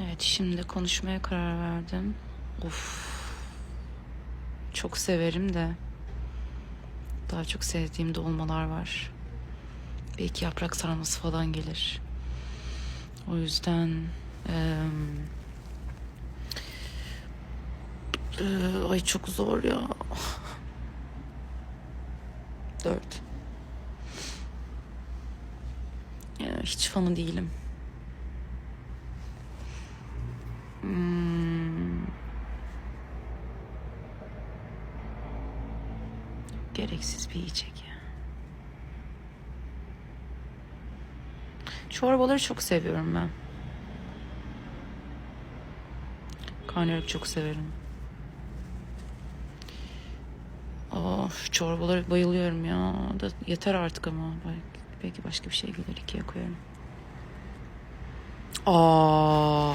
Evet şimdi konuşmaya karar verdim. Of. Çok severim de. Daha çok sevdiğim dolmalar var. Belki yaprak sarması falan gelir. O yüzden eee, ay çok zor ya. Dört. Ya, hiç fanı değilim. Gereksiz bir yiyecek ya. Çorbaları çok seviyorum ben. Karnıyarık çok severim. Of çorbaları bayılıyorum ya. Da yeter artık ama. Belki, belki başka bir şey gelir ikiye koyarım. Aa.